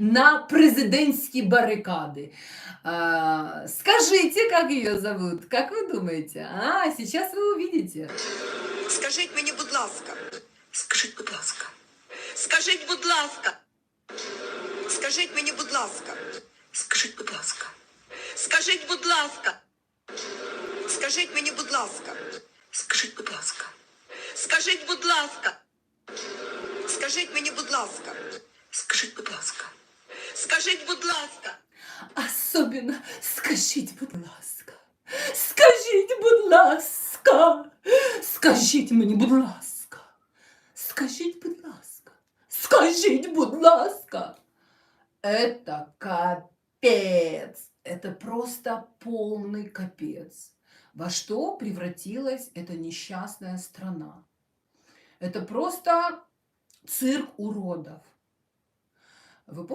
на президентские баррикады. А, скажите, как ее зовут? Как вы думаете? А, сейчас вы увидите. Скажіть мені, будь ласка. Скажіть, будь ласка, Скажіть, будь ласка. Скажіть мені, будь ласка. скажіть, будь ласка, Скажіть, будь ласка. Скажіть мені, будь ласка. скажіть, будь ласка, Скажіть, будь ласка. Скажіть мені, будь ласка. скажіть, будь ласка, Скажіть, будь ласка. Особенно скажіть, будь ласка. Скажіть, будь ласка. Скажіть мені, будь ласка. Скажіть, будь ласка. Скажіть, будь ласка. Это капец. Это просто полный капец. Во что превратилась эта несчастная страна? Это просто цирк уродов. Вы помните?